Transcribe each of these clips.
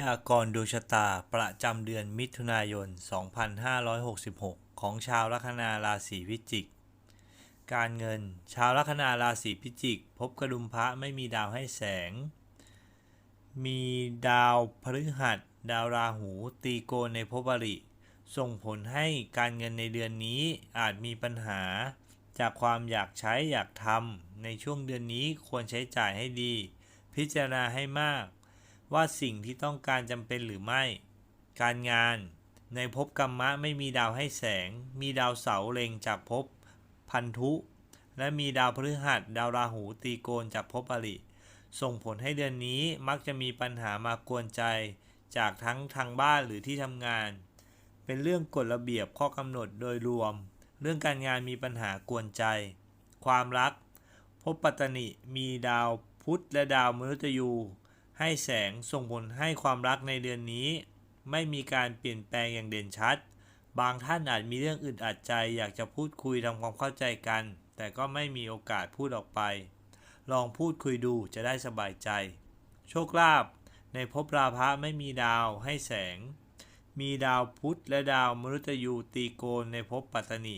ยากรณ์ดวงชะตาประจำเดือนมิถุนายน 2566 ของชาวลัคนาราศีพิจิก การเงิน ชาวลัคนาราศีพิจิก พบกระดุมพระไม่มีดาวให้แสง มีดาวพฤหัส ดาวราหู ตีโกนในภพอริ ส่งผลให้การเงินในเดือนนี้อาจมีปัญหา จากความอยากใช้อยากทำในช่วงเดือนนี้ควรใช้จ่ายให้ดี พิจารณาให้มาก ว่าสิ่งที่ต้องการจำเป็นหรือไม่ การงาน ในภพกรรมะไม่มีดาวให้แสง มีดาวเสาเล็งจากภพพันธุ และมีดาวพฤหัส ดาวราหูตีโกนจากภพอริส่งผลให้เดือนนี้มักจะมีปัญหามากวนใจ จากทั้งทางบ้านหรือที่ทำงาน เป็นเรื่องกฎระเบียบข้อกำหนดโดยรวม เรื่องการงานมีปัญหากวนใจ ความรัก พบปัตตนิมีดาวพุธและดาวมฤตยู ให้แสงส่งผลให้ความรักในเดือนนี้ ไม่มีการเปลี่ยนแปลงอย่างเด่นชัด บางท่านอาจมีเรื่องอึดอัดใจ อยากจะพูดคุยทำความเข้าใจกัน แต่ก็ไม่มีโอกาสพูดออกไป ลองพูดคุยดูจะได้สบายใจ โชคลาภในภพราพะไม่มีดาวให้แสง มีดาวพุธและดาวมฤตยูตีโกนในภพปัตตนิ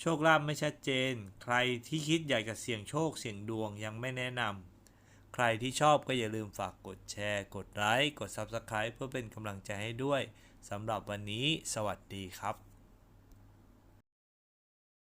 โชคลาภไม่ชัดเจน ใครที่คิดอยากจะเสี่ยงโชคเสี่ยงดวงยังไม่แนะนำ ใครที่ชอบก็อย่าลืมฝากกดแชร์ กดไลค์ กด Subscribe เพื่อเป็นกำลังใจให้ด้วยสำหรับวันนี้ สวัสดีครับ